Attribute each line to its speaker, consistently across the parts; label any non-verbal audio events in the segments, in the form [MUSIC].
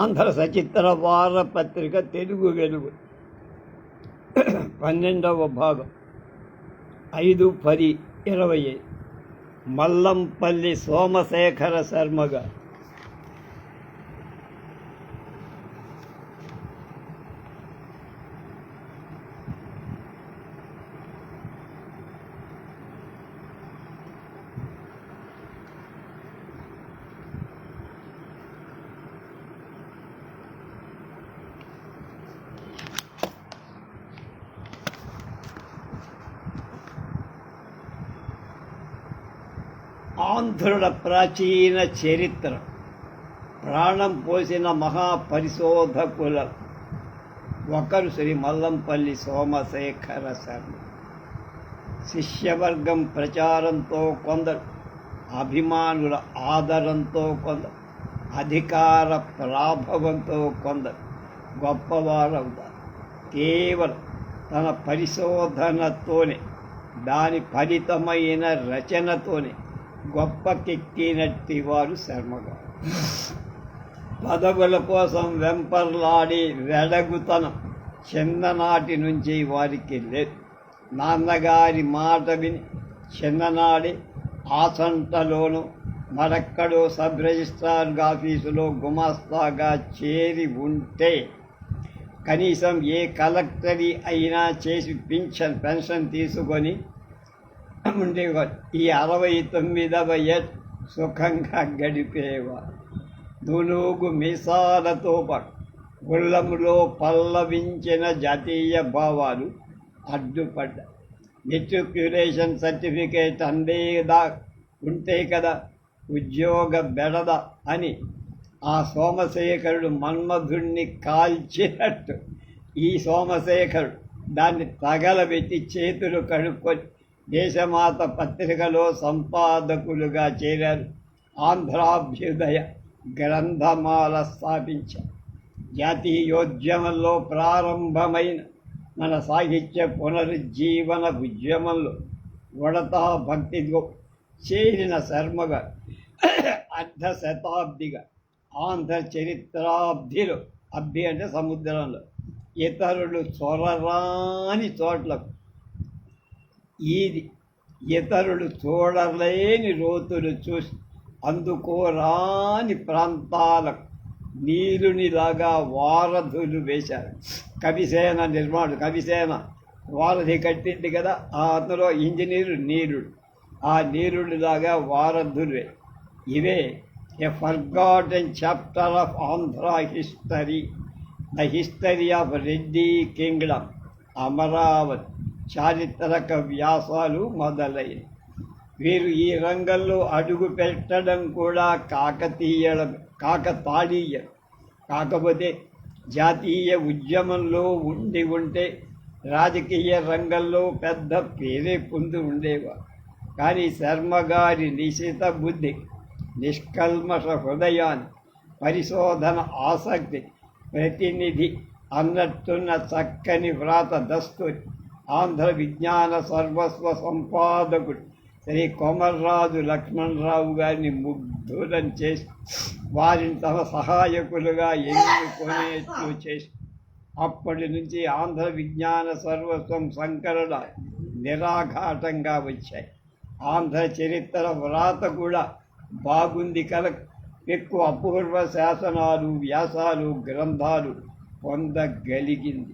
Speaker 1: ఆంధ్ర సచిత్ర పత్రిక తెలుగు వెలుగు పన్నెండవ భాగం ఐదు పది ఇరవై మల్లంపల్లి సోమశేఖర శర్మగా ఆంధ్రుల ప్రాచీన చరిత్ర ప్రాణం పోసిన మహాపరిశోధకుల ఒకరు శ్రీ మల్లంపల్లి సోమశేఖర శర్మ శిష్యవర్గం ప్రచారంతో కొందరు అభిమానుల ఆదరంతో కొందరు అధికార ప్రాభవంతో కొందరు గొప్పవారవుతారు కేవలం తన పరిశోధనతోనే దాని ఫలితమైన రచనతోనే గొప్పకెక్కినట్టి వారు శర్మగా పదవుల కోసం వెంపర్లాడి వెడగుతనం చిన్ననాటి నుంచి వారికి లేదు నాన్నగారి మాట విని చిన్ననాడి ఆసంటలోను మరెక్కడో సబ్ రిజిస్ట్రార్ ఆఫీసులో గుమాస్తాగా చేరి ఉంటే కనీసం ఏ కలెక్టరీ అయినా చేసి పింఛన్ పెన్షన్ తీసుకొని ఉండేవారు ఈ అరవై తొమ్మిదవ ఎత్ సుఖంగా గడిపేవారు దునుగు మిసాలతో పాటు గుళ్ళములో పల్లవించిన జాతీయ భావాలు అడ్డుపడ్డ మెట్రిక్యులేషన్ సర్టిఫికేట్ అందేదా ఉంటే కదా ఉద్యోగ బెడద అని ఆ సోమశేఖరుడు మన్మధుణ్ణి కాల్చినట్టు ఈ సోమశేఖరుడు దాన్ని తగలబెట్టి చేతులు కడుక్కొని దేశమాత పత్రికలో సంపాదకులుగా చేరారు ఆంధ్రాభ్యుదయ గ్రంథమాల స్థాపించారు జాతీయోద్యమంలో ప్రారంభమైన మన సాహిత్య పునరుజ్జీవన ఉద్యమంలో వడతా భక్తితో చేరిన శర్మగా అర్ధ శతాబ్దిగా ఆంధ్ర చరిత్రాబ్ధిలో అభ్యర్థ అంటే సముద్రంలో ఇతరులు చొరరాని చోట్లకు ఈ ఇతరులు చూడలేని రోతులు చూసి అందుకోరాని ప్రాంతాలకు నీరునిలాగా వారధులు వేశారు కవిసేన నిర్మాణం కవిసేన వారధి కట్టింది కదా ఆ అందులో ఇంజనీరు నీరుడు ఆ నీరుడిలాగా వారధులు ఇవే a forgotten chapter of Andhra history the history of Reddy kingdom Amaravati చారిత్రక వ్యాసాలు మొదలైన వీరు ఈ రంగంలో అడుగు పెట్టడం కూడా కాకతీయడం కాకతాళీయ కాకపోతే జాతీయ ఉద్యమంలో ఉండి ఉంటే రాజకీయ రంగంలో పెద్ద పేరే పొంది ఉండేవారు కానీ శర్మగారి నిశిత బుద్ధి నిష్కల్మష హృదయాన్ని పరిశోధన ఆసక్తి ప్రతినిధి అన్నట్టున్న చక్కని వ్రాత దస్తూరి ఆంధ్ర విజ్ఞాన సర్వస్వ సంపాదకుడు శ్రీ కొమర్రాజు లక్ష్మణరావు గారిని ముగ్ధులం చేసి వారిని తమ సహాయకులుగా ఎన్నుకునేట్లు చేసి అప్పటి నుంచి ఆంధ్ర విజ్ఞాన సర్వస్వం సంకరణ నిరాఘాటంగా వచ్చాయి ఆంధ్ర చరిత్ర వ్రాత కూడా బాగుంది కల ఎక్కువ అపూర్వ శాసనాలు వ్యాసాలు గ్రంథాలు పొందగలిగింది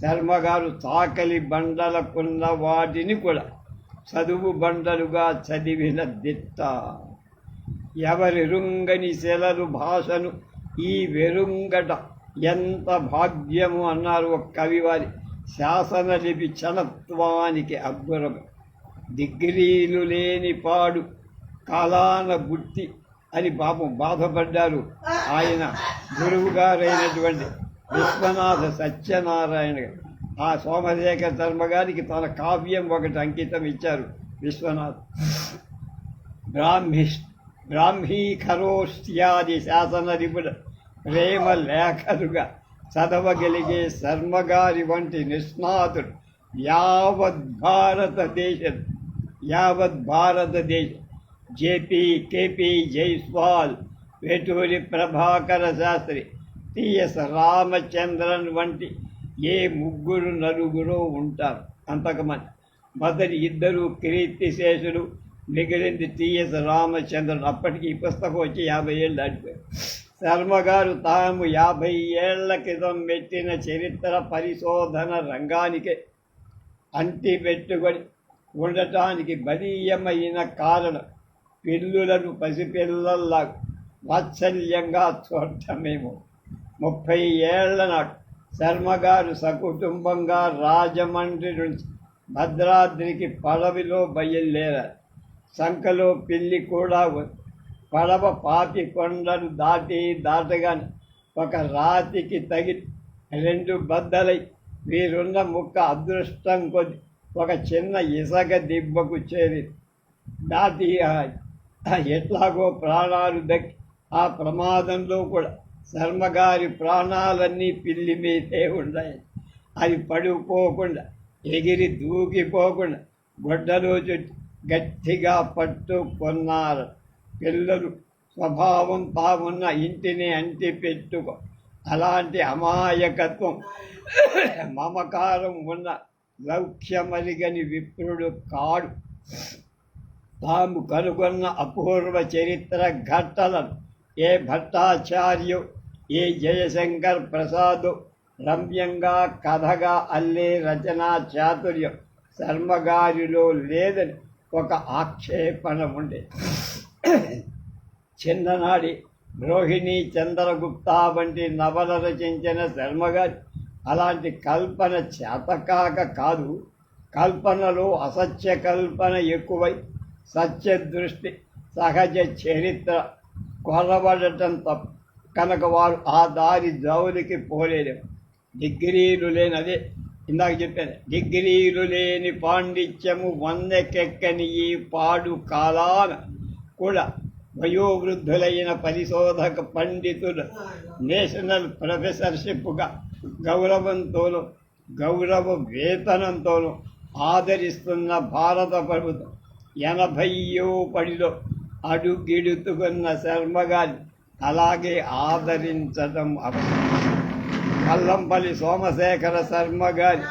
Speaker 1: శర్మగారు తాకలి బండలకున్న వాటిని కూడా చదువు బండలుగా చదివిన దిత్త ఎవరి రుంగని శిలలు భాషను ఈ వెరుంగట ఎంత భాగ్యము అన్నారు ఒక కవి వారి శాసన లిపి క్షణత్వానికి అబ్బురం డిగ్రీలు లేని పాడు కాలాన బుట్టి అని పాపం బాధపడ్డారు ఆయన గురువుగారైనటువంటి విశ్వనాథ సత్యనారాయణ ఆ సోమశేఖర్ శర్మ గారికి తన కావ్యం ఒకటి అంకితం ఇచ్చారు విశ్వనాథ్ బ్రాహ్మి బ్రాహ్మీకరోస్త్యాది శాసనరిపుల ప్రేమ లేఖరుగా చదవగలిగే శర్మగారి వంటి నిష్ణాతుడు యావత్ భారతదేశ యావత్ భారతదేశ JP KP Jayaswal Veturi Prabhakara Sastri TS Ramachandran వంటి ఏ ముగ్గురు నలుగురు ఉంటారు అంతకుమంది మొదటి ఇద్దరు కీర్తిశేషులు మిగిలింది టిఎస్ రామచంద్రుడు అప్పటికి ఈ పుస్తకం వచ్చి యాభై ఏళ్ళు దాటిపోయారు శర్మగారు తాము యాభై ఏళ్ల క్రితం పెట్టిన చరిత్ర పరిశోధన రంగానికి అంటిపెట్టుకొని ఉండటానికి బలీయమైన కారణం పిల్లులను పసిపిల్లల్లా వాత్సల్యంగా చూడటమేమో ముప్పై ఏళ్ల నాడు శర్మగారు సకుటుంబంగా రాజమండ్రి నుంచి భద్రాద్రికి పడవిలో బయలుదేరారు సంఖలో పిల్లి కూడా ఉంది పడవ పాతి కొండను దాటి దాటగానే ఒక రాతికి తగి రెండు బద్దలై వీరున్న ముక్క అదృష్టం కొద్ది ఒక చిన్న ఇసగ దిబ్బకు చేరి దాటి ఎట్లాగో ప్రాణాలు దక్కి ఆ ప్రమాదంలో కూడా శర్మగారి ప్రాణాలన్నీ పిల్లి మీదే ఉన్నాయి అది పడిపోకుండా ఎగిరి దూకిపోకుండా గొడ్డలో చుట్టి గట్టిగా పట్టుకున్నారు పిల్లలు స్వభావం బాగున్న ఇంటిని అంటి పెట్టుకో అలాంటి అమాయకత్వం మమకారం ఉన్న లౌక్యమలిగని విప్రుడు కాడు తాము కనుగొన్న అపూర్వ చరిత్ర ఘట్టలను ఏ భట్టాచార్యు ఏ జయశంకర్ ప్రసాద్ రమ్యంగా కథగా అల్లే రచనా చాతుర్యం శర్మగారిలో లేదని ఒక ఆక్షేపణ ఉండే చిన్ననాడి రోహిణి చంద్రగుప్తా వంటి నవల రచించిన శర్మగారి అలాంటి కల్పన చేతకాక కాదు కల్పనలో అసత్య కల్పన ఎక్కువై సత్య దృష్టి సహజ చరిత్ర కొరబడటం తప్పు కనుక వారు ఆ దారి జౌలికి పోలేరు డిగ్రీలు లేని అదే ఇందాక చెప్పాను డిగ్రీలు లేని పాండిత్యము వందకెక్కని ఈ పాడు కాలాన కూడా వయోవృద్ధులైన పరిశోధక పండితులు నేషనల్ ప్రొఫెసర్షిప్గా గౌరవంతోనూ గౌరవ వేతనంతోనూ ఆదరిస్తున్న భారత ప్రభుత్వం ఎనభయో పడిలో అడుగిడుతుకున్న శర్మగారి అలాగే ఆదరించడం అవసరం కల్లంపల్లి సోమశేఖర శర్మ గారి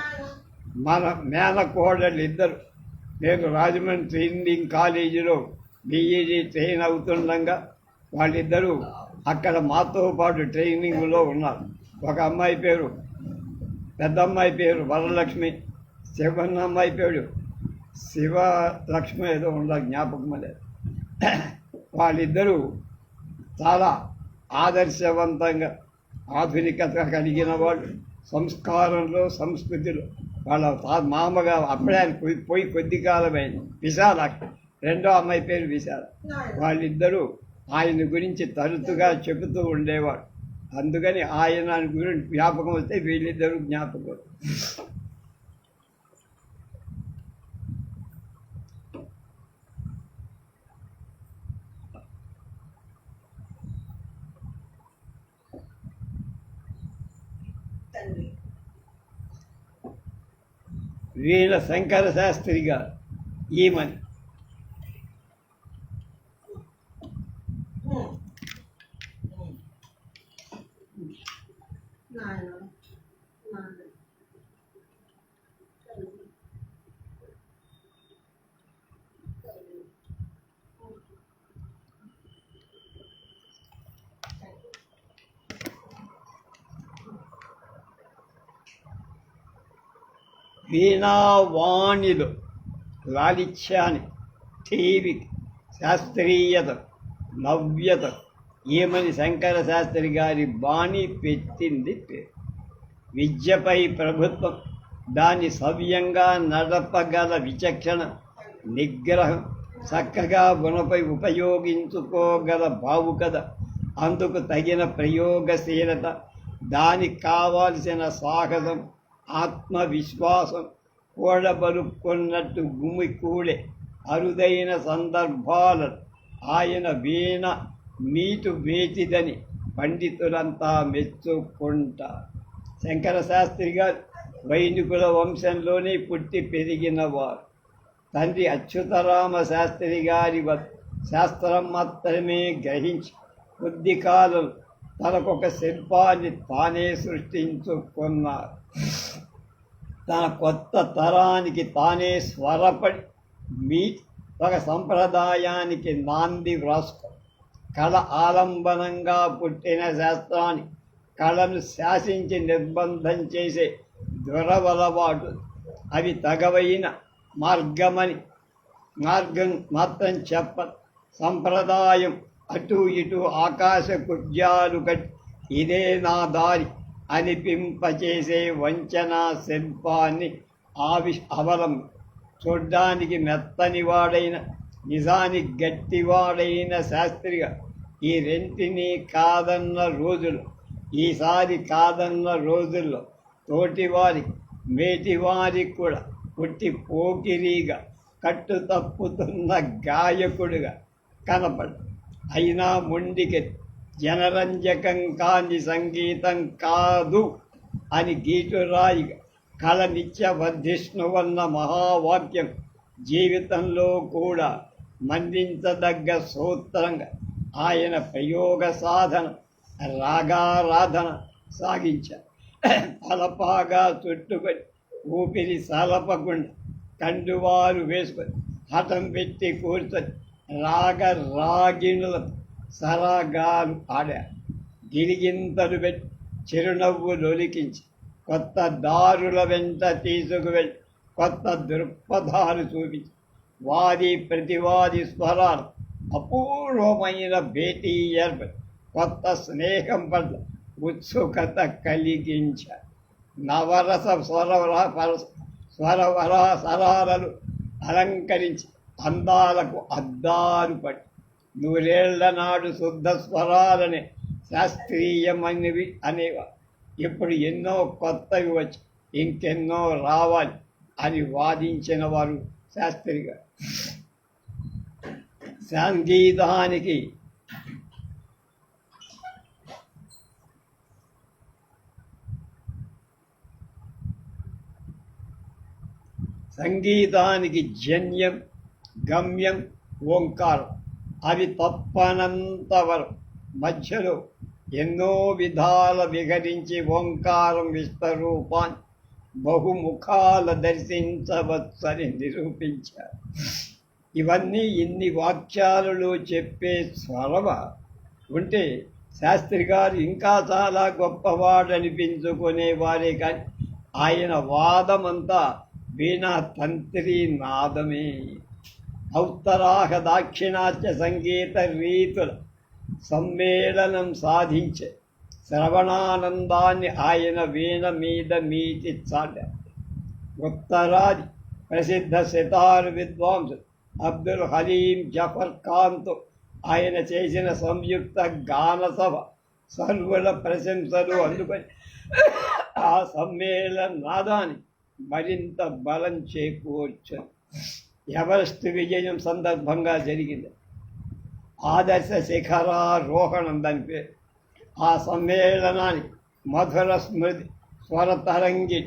Speaker 1: మన మేనకోడలు ఇద్దరు నేను రాజమండ్రి ఇండియన్ కాలేజీలో బీఈడీ e ట్రైన్ అవుతుండగా వాళ్ళిద్దరూ అక్కడ మాతో పాటు ట్రైనింగ్లో ఉన్నారు ఒక అమ్మాయి పేరు పెద్ద అమ్మాయి పేరు వరలక్ష్మి శివన్న అమ్మాయి పేరు శివ లక్ష్మి ఏదో ఉండాలి జ్ఞాపకం లేదు వాళ్ళిద్దరూ చాలా ఆదర్శవంతంగా ఆధునికత కలిగిన వాళ్ళు సంస్కారంలో సంస్కృతిలో వాళ్ళ తా మామగా అప్పుడే పోయి కొద్ది కాలమైన విశాల రెండో అమ్మాయి పేరు విశాల వాళ్ళిద్దరూ ఆయన గురించి తరచుగా చెబుతూ ఉండేవాడు అందుకని ఆయన గురించి జ్ఞాపకం వస్తే వీళ్ళిద్దరూ జ్ఞాపకం వీళ్ళ శంకర శాస్త్రి గారు ఈమని వీణావాణిలు లాలిత్యాన్ని టీవి శాస్త్రీయత నవ్యత ఈమని శంకర శాస్త్రి గారి బాణి పెట్టింది పేరు విద్యపై ప్రభుత్వం దాన్ని సవ్యంగా నడపగల విచక్షణ నిగ్రహం చక్కగా గుణపై ఉపయోగించుకోగల భావుకత అందుకు తగిన ప్రయోగశీలత దానికి కావాల్సిన సాహసం ఆత్మవిశ్వాసం కూడబరుక్కున్నట్టు గుమి కూడే అరుదైన సందర్భాలను ఆయన వీణ మీటు వేచిదని పండితులంతా మెచ్చుకుంటారు శంకర శాస్త్రి గారు వైదికుల వంశంలోనే పుట్టి పెరిగినవారు తండ్రి అచ్యుతరామ శాస్త్రి గారి శాస్త్రం మాత్రమే గ్రహించి కొద్ది కాలం తనకొక శిల్పాన్ని తానే సృష్టించుకున్నారు తన కొత్త తరానికి తానే స్వరపడి మీ ఒక సంప్రదాయానికి నాంది వ్రాసుకో కళ ఆలంబనంగా పుట్టిన శాస్త్రాన్ని కళను శాసించి నిర్బంధం చేసే దురవలవాటు అవి తగవైన మార్గమని మార్గం మాత్రం చెప్ప సంప్రదాయం అటు ఇటు ఆకాశ కుడ్యాలు కట్టి ఇదే నా దారి అనిపింపచేసే వంచనా శిల్పాన్ని ఆవి అవలం చూడ్డానికి మెత్తనివాడైన నిజానికి గట్టివాడైన శాస్త్రిగా ఈ రెంటిని కాదన్న రోజులు ఈసారి కాదన్న రోజుల్లో తోటివారి మేటివారికి కూడా పుట్టి పోకిరీగా కట్టు తప్పుతున్న గాయకుడుగా కనపడు అయినా ముండికెత్తి జనరంజకం కాని సంగీతం కాదు అని గీటురాయి కళ నిత్య వర్ధిష్ణువన్న మహావాక్యం జీవితంలో కూడా మందించదగ్గ సూత్రంగా ఆయన ప్రయోగ సాధన రాగారాధన సాగించారు తలపాగా చుట్టుకొని ఊపిరి సలపకుండా కండువారు వేసుకొని హఠం పెట్టి కూర్చొని రాగ రాగిణులతో సరగాలు ఆడా గిరిగింతలు పెట్టి చిరునవ్వు లొలికించి కొత్త దారుల వెంట తీసుకువెళ్ళి కొత్త దృక్పథాలు చూపించి వాది ప్రతివాది స్వరాలు అపూర్వమైన భేటీ ఏర్పడి కొత్త స్నేహం పట్ల ఉత్సుకత కలిగించ నవరస స్వరవరా స్వరవరా సరాలను అలంకరించి అందాలకు అద్దాలు పడి నూరేళ్ల నాడు శుద్ధ స్వరాలని శాస్త్రీయమైనవి అనేవి ఇప్పుడు ఎన్నో కొత్తవి వచ్చి ఇంకెన్నో రావాలి అని వాదించిన వారు శాస్త్రిగా సంగీతానికి సంగీతానికి జన్యం గమ్యం ఓంకారం అవి తప్పనంత మధ్యలో ఎన్నో విధాల విహరించి ఓంకారం విశ్వరూపాన్ని బహుముఖాల దర్శించవచ్చని నిరూపించారు ఇవన్నీ ఇన్ని వాక్యాలలో చెప్పే స్వరవ ఉంటే శాస్త్రి గారు ఇంకా చాలా గొప్పవాడనిపించుకునేవారే కానీ ఆయన వాదమంతా వీణా తంత్రి నాదమే ఔత్తరాహ దాక్షిణాత్య సంగీత రీతుల సమ్మేళనం సాధించే శ్రవణానందాన్ని ఆయన వీణ మీద మీటి చాటారు ఉత్తరాది ప్రసిద్ధ సితారు విద్వాంసుడు అబ్దుల్ హలీం జఫర్ ఖాన్తో ఆయన చేసిన సంయుక్త గానసభ సర్వుల ప్రశంసలు అందుకొని ఆ సమ్మేళనాదాన్ని మరింత బలం చేకూర్చారు ఎవరెస్ట్ విజయం సందర్భంగా జరిగింది ఆదర్శ శిఖరారోహణం దాని పేరు ఆ సమ్మేళనాన్ని మధుర స్మృతి స్వరతరంగి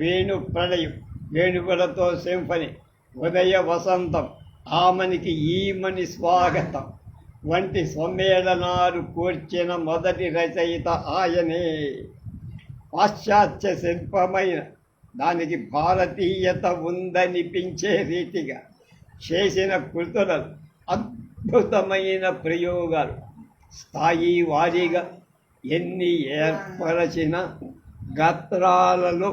Speaker 1: వేణు ప్రణయం వేణుకులతో సింఫని ఉదయ వసంతం ఆమెనికి ఈమని స్వాగతం వంటి సమ్మేళనాలు కూర్చిన మొదటి రచయిత ఆయనే పాశ్చాత్య శిల్పమైన దానికి భారతీయత ఉందనిపించే రీతిగా చేసిన కృతులను అద్భుతమైన ప్రయోగాలు స్థాయి వారీగా ఎన్ని ఏర్పరచిన గత్రాలలో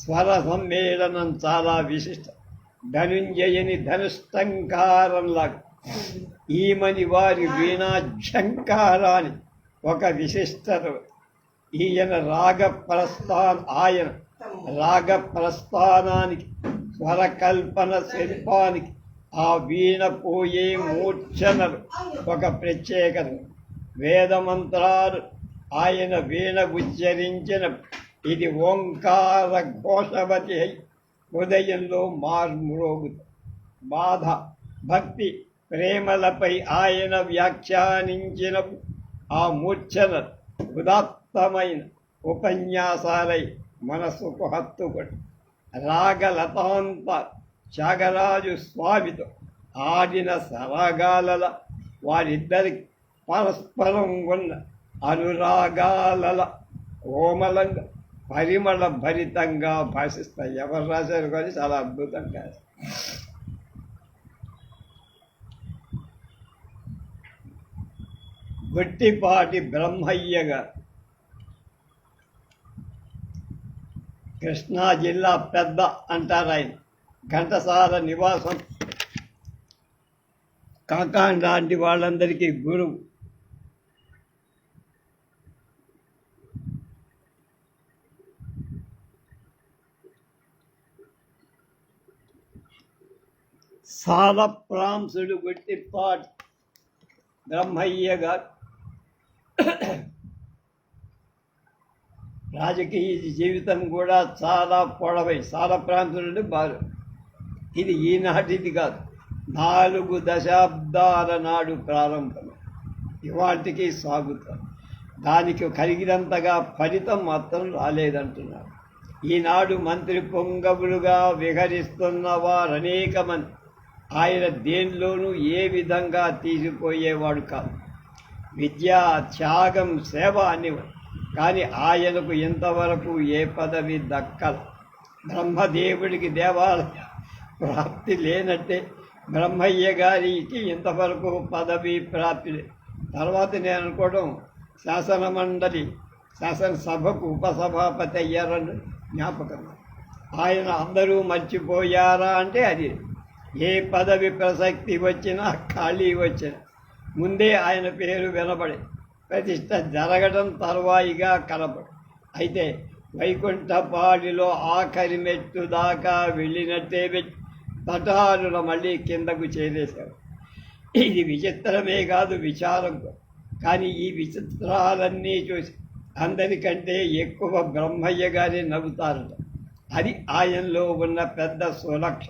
Speaker 1: స్వర సమ్మేళనం చాలా విశిష్టం ధనుంజయని ధనుష్టంకారంలాగా ఈమని వారి వీణాఝంకారాన్ని ఒక విశిష్టత ఈయన రాగ ప్రస్థాన్ ఆయన రాగ ప్రస్థానానికి స్వరకల్పన శిల్పానికి ఆ వీణ పోయే మూర్ఛనలు ఒక ప్రత్యేకత వేదమంత్రాలు ఆయన వీణ ఉచ్చరించిన ఇది ఓంకార ఘోషవతి అయి హృదయంలో మార్మురోగు బాధ భక్తి ప్రేమలపై ఆయన వ్యాఖ్యానించిన ఆ మూర్ఛన ఉదాత్తమైన ఉపన్యాసాలై మనసు హత్తుకొని రాగలతాంత త్యాగరాజు స్వామితో ఆడిన సరాగాలల వారిద్దరికి పరస్పరం ఉన్న అనురాగాలల ఓమలంగా పరిమళ భరితంగా భాషిస్తాయి ఎవరు రాశారు కానీ చాలా అద్భుతంగా గట్టిపాటి బ్రహ్మయ్యగా కృష్ణా జిల్లా పెద్ద అంటారు ఆయన ఘంటసాల నివాసం కాకాండ లాంటి వాళ్ళందరికీ గురువు సాలప్రాంసుడు గొట్టిపాట్ బ్రహ్మయ్య గారు రాజకీయ జీవితం కూడా చాలా పొడవై చాలా ప్రాంతం నుండి బారు ఇది ఈనాటిది కాదు నాలుగు దశాబ్దాల నాడు ప్రారంభం ఇవాటికి సాగుతాం దానికి కలిగినంతగా ఫలితం మాత్రం రాలేదంటున్నారు ఈనాడు మంత్రి పొంగవులుగా విహరిస్తున్న అనేక మంది ఆయన దేనిలోనూ ఏ విధంగా తీసిపోయేవాడు కాదు విద్య త్యాగం సేవ అనేవాడు కానీ ఆయనకు ఇంతవరకు ఏ పదవి దక్కల బ్రహ్మదేవుడికి దేవాలయ ప్రాప్తి లేనట్టే బ్రహ్మయ్య గారికి ఇంతవరకు పదవి ప్రాప్తి తర్వాత నేను అనుకోవడం శాసనమండలి శాసనసభకు ఉపసభాపతి అయ్యారని జ్ఞాపకం ఆయన అందరూ మర్చిపోయారా అంటే అది ఏ పదవి ప్రసక్తి వచ్చినా ఖాళీ వచ్చినా ముందే ఆయన పేరు వినబడే ప్రతిష్ట జరగడం తర్వాయిగా కనపడు అయితే వైకుంఠపాడిలో ఆఖరి మెట్టు దాకా వెళ్ళినట్టే భటారుల మళ్ళీ కిందకు చేరేశారు ఇది విచిత్రమే కాదు విచారం కానీ ఈ విచిత్రాలన్నీ చూసి అందరికంటే ఎక్కువ బ్రహ్మయ్య గారే నవ్వుతారట అది ఆయనలో ఉన్న పెద్ద సులక్ష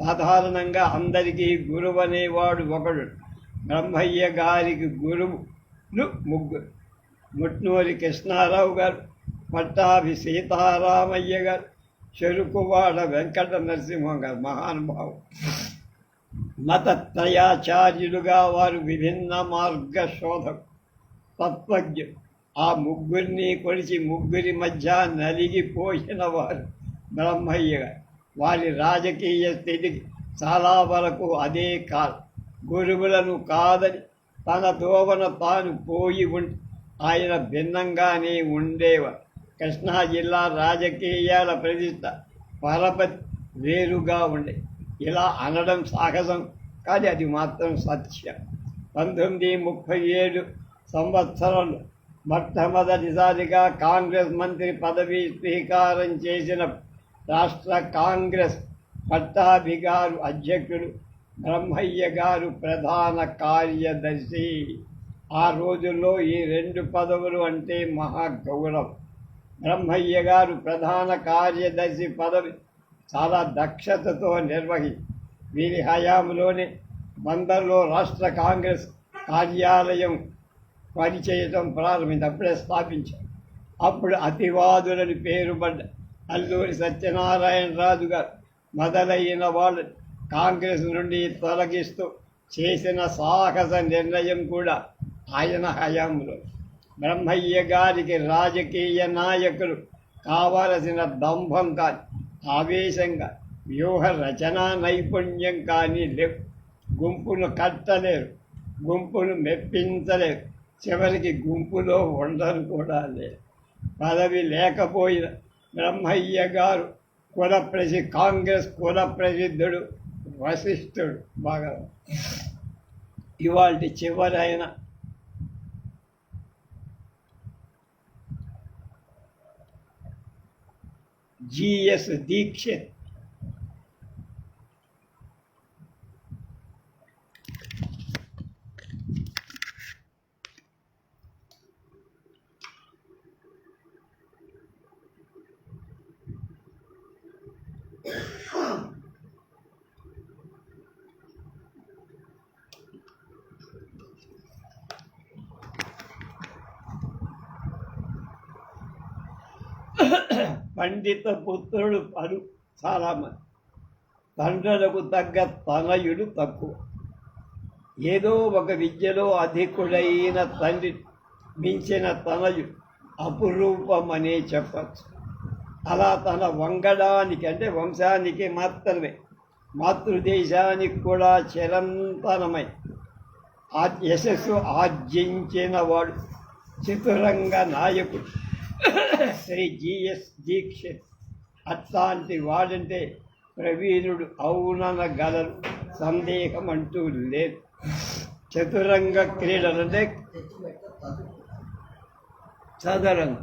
Speaker 1: సాధారణంగా అందరికీ గురువు అనేవాడు ఒకడు బ్రహ్మయ్య గారికి గురువు ను మొగ్గు మట్న వారి కేశనరావు గారు పట విశేత రామయ్య గారు శేరుకొవడ వెంకట నరసింహంగర్ మహానామ లత తయాచార్జిడుగా వారు విభిన్న మార్గ శోధక్ తత్త్వజ్ఞ ఆ మొగ్గుని కొంచి మొగ్గురి మధ్య నలిగి పోయే నవరు బ్రహ్మయ్య వారి రాజకీయ స్థితి చాలవరకు అదే కాల్ గురువలను కాద తన దోవన తాను పోయి ఆయన భిన్నంగానే ఉండేవారు కృష్ణా జిల్లా రాజకీయాల ప్రతిష్ట పరపతి వేరుగా ఉండే ఇలా అనడం సాహసం కానీ అది మాత్రం సత్యం పంతొమ్మిది ముప్పై ఏడు సంవత్సరంలో మొట్టమొదటిసారిగా కాంగ్రెస్ మంత్రి పదవి స్వీకారం చేసిన రాష్ట్ర కాంగ్రెస్ పట్టాభిగారు అధ్యక్షుడు బ్రహ్మయ్య గారు ప్రధాన కార్యదర్శి ఆ రోజుల్లో ఈ రెండు పదవులు అంటే మహా బ్రహ్మయ్య గారు ప్రధాన కార్యదర్శి పదవి చాలా దక్షతతో నిర్వహి వీరి హయాంలోని బందర్లో రాష్ట్ర కాంగ్రెస్ కార్యాలయం పనిచేయటం ప్రారంభించి అప్పుడే స్థాపించారు అప్పుడు అతివాదులని పేరుపడ్డ అల్లూరి సత్యనారాయణ గారు మొదలైన వాళ్ళు కాంగ్రెస్ నుండి తొలగిస్తూ చేసిన సాహస నిర్ణయం కూడా ఆయన హయాంలో బ్రహ్మయ్య గారికి రాజకీయ నాయకులు కావలసిన దంభం కానీ ఆవేశంగా వ్యూహ రచనా నైపుణ్యం కానీ లేవు గుంపును కట్టలేరు గుంపును మెప్పించలేరు చివరికి గుంపులో ఉండరు కూడా లేరు పదవి లేకపోయిన బ్రహ్మయ్య గారు కుల ప్రసి కాంగ్రెస్ కుల ప్రసిద్ధుడు వసిష్ఠుడు బాగా ఇవాళ చివరి ఆయన జిఎస్ దీక్షిత్ Yeah. పండిత పుత్రుడు పలు చాలామంది తండ్రులకు తగ్గ తనయుడు తక్కువ ఏదో ఒక విద్యలో అధికుడైన తండ్రి మించిన తనయుడు అపురూపమనే చెప్పచ్చు అలా తన వంగడానికి అంటే వంశానికి మాత్రమే మాతృదేశానికి కూడా చిరంతనమై ఆ యశస్సు ఆర్జించిన వాడు చతురంగ నాయకుడు శ్రీ జిఎస్ దీక్ష అట్లాంటి వాడంటే ప్రవీణుడు అవుననగలరు సందేహం అంటూ లేదు చతురంగ క్రీడలంటే చదరంగ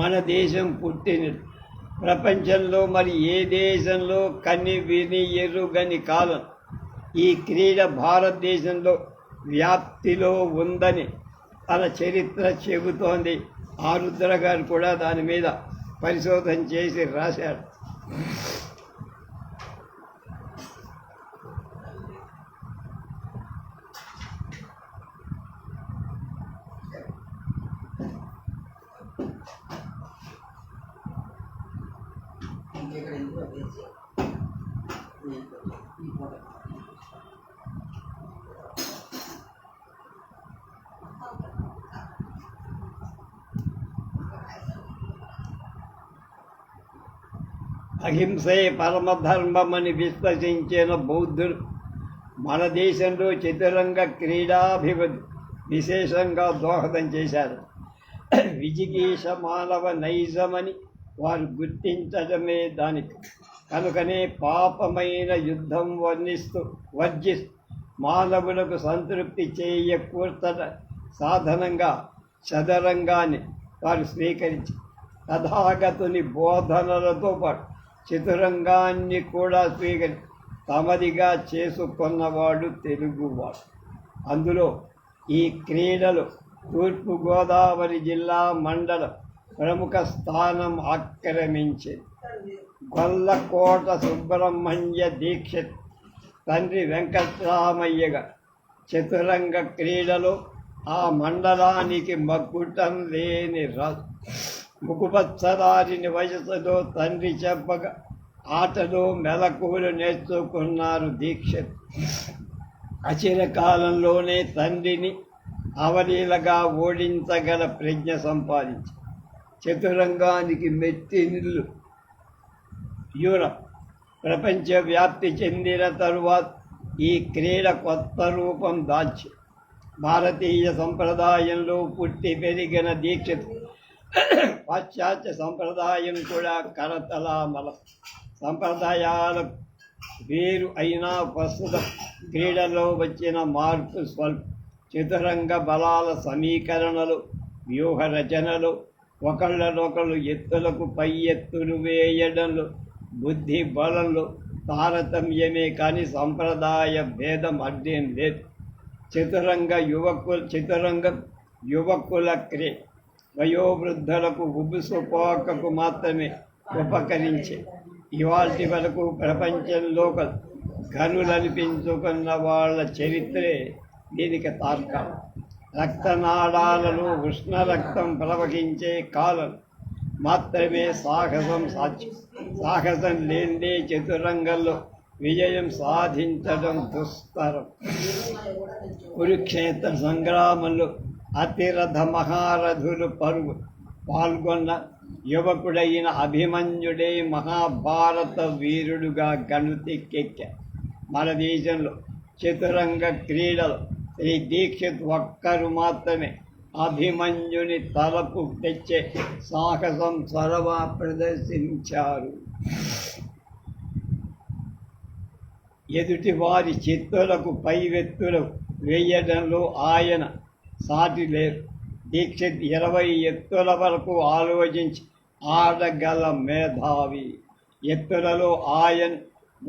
Speaker 1: మన దేశం పుట్టినది ప్రపంచంలో మరి ఏ దేశంలో కన్ని విని ఎరుగని కాలం ఈ క్రీడ భారతదేశంలో వ్యాప్తిలో ఉందని తన చరిత్ర చెబుతోంది ఆ రుద్ర గారు కూడా దాని మీద పరిశోధన చేసి రాశాడు అహింసే పరమధర్మమని విశ్వసించిన బౌద్ధుడు మన దేశంలో చతురంగ క్రీడాభివృద్ధి విశేషంగా దోహదం చేశారు విజిగీష మానవ నైజమని వారు గుర్తించడమే దానికి కనుకనే పాపమైన యుద్ధం వర్ణిస్తూ వర్జిస్తూ మానవులకు సంతృప్తి చేయకూర్చట సాధనంగా చదరంగాన్ని వారు స్వీకరించి తథాగతుని బోధనలతో పాటు చతురంగాన్ని కూడా స్వీకరి తమదిగా చేసుకున్నవాడు తెలుగువాడు అందులో ఈ క్రీడలు తూర్పుగోదావరి జిల్లా మండలం ప్రముఖ స్థానం ఆక్రమించింది గొల్లకోట సుబ్రహ్మణ్య దీక్షిత్ తండ్రి వెంకటరామయ్యగా చతురంగ క్రీడలు ఆ మండలానికి మగ్గుటం లేని రా ముకుపత్సరారిని వయసులో తండ్రి చెప్పగా ఆటలు మెలకువలు నేర్చుకున్నారు దీక్ష అచిర కాలంలోనే తండ్రిని అవలీలగా ఓడించగల ప్రజ్ఞ సంపాదించి చతురంగానికి మెట్టినిల్లు యూరప్ ప్రపంచ వ్యాప్తి చెందిన తరువాత ఈ క్రీడ కొత్త రూపం దాచి భారతీయ సంప్రదాయంలో పుట్టి పెరిగిన దీక్షతో పాశ్చాత్య సంప్రదాయం కూడా మల సంప్రదాయాలు వేరు అయినా ప్రస్తుత క్రీడలో వచ్చిన మార్పు స్వల్ప చతురంగ బలాల సమీకరణలు వ్యూహ రచనలు ఒకళ్ళనొకళ్ళు ఎత్తులకు పై ఎత్తులు వేయడంలో బుద్ధి బలంలో తారతమ్యమే కానీ సంప్రదాయ భేదం అడ్డేం లేదు చతురంగ యువకు చతురంగ యువకుల క్రీ వయోవృద్ధులకు ఉబ్బుసుపోకకు మాత్రమే ఉపకరించే ఇవాటి వరకు ప్రపంచంలో గనులనిపించుకున్న వాళ్ళ చరిత్రే దీనికి తార్కం రక్తనాళాలలో ఉష్ణ రక్తం ప్రవహించే కాలం మాత్రమే సాహసం సాధ్యం సాహసం లేదే చతురంగంలో విజయం సాధించడం దుస్తరం కురుక్షేత్ర సంగ్రామంలో అతిరథ మహారథులు పరుగు పాల్గొన్న యువకుడైన అభిమన్యుడే మహాభారత వీరుడుగా గణతికెక్క మన దేశంలో చతురంగ క్రీడలు శ్రీ దీక్షిత్ ఒక్కరు మాత్రమే అభిమన్యుని తలకు తెచ్చే సాహసం సరవా ప్రదర్శించారు ఎదుటివారి చిత్తులకు పైవెత్తులు వేయడంలో ఆయన సాటి లేదు దీక్షిత్ ఇరవై ఎత్తుల వరకు ఆలోచించి ఆడగల మేధావి ఎత్తులలో ఆయన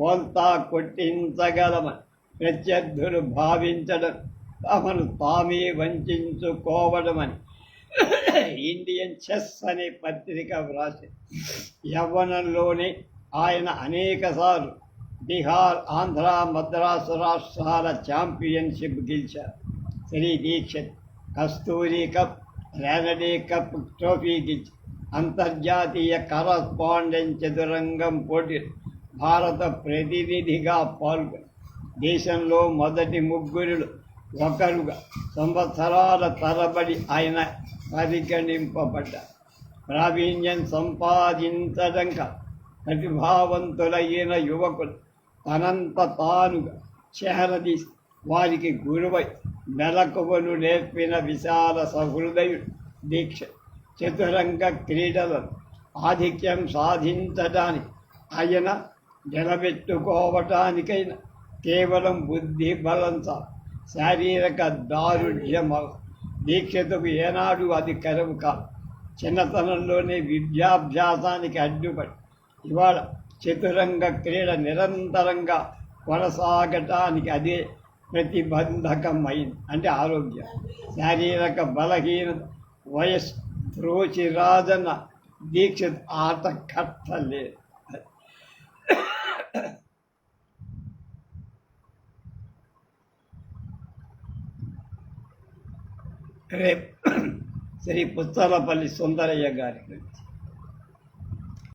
Speaker 1: బోల్తా కొట్టించగలమని ప్రత్యర్థులు భావించడం తమను తామే వంచుకోవడమని ఇండియన్ చెస్ అనే పత్రిక వ్రాసి యవ్వనంలోనే ఆయన అనేకసార్లు బీహార్ ఆంధ్ర మద్రాసు రాష్ట్రాల ఛాంపియన్షిప్ గెలిచారు Shri Dikshit Kasturi cup tragedy cup trophy గిచ్ అంతర్జాతీయ కరస్పాండెన్స్ చదురంగం పోటీ భారత ప్రతినిధిగా పాల్గొని దేశంలో మొదటి ముగ్గురులు ఒకరుగా సంవత్సరాల తరబడి ఆయన పరిగణింపబడ్డారు ప్రావీణ్యం సంపాదించడంక ప్రతిభావంతులైన యువకులు తనంత తానుగా చేరదీసి వారికి గురువై మెలకువను నేర్పిన విశాల సహృదయుడు దీక్ష చతురంగ క్రీడలను ఆధిక్యం సాధించటానికి ఆయన నిలబెట్టుకోవటానికైనా కేవలం బుద్ధి బలం శారీరక దారుఢ్యం దీక్షతకు ఏనాడు అది కరువు కాదు చిన్నతనంలోనే విద్యాభ్యాసానికి అడ్డుపడి ఇవాళ చతురంగ క్రీడ నిరంతరంగా కొనసాగటానికి అదే ప్రతిబంధకమైంది అంటే ఆరోగ్యం శారీరక బలహీనత త్రోచి రాజన దీక్ష ఆట కట్టలేదు రేపు [COUGHS] శ్రీ పుత్తలపల్లి సుందరయ్య గారికి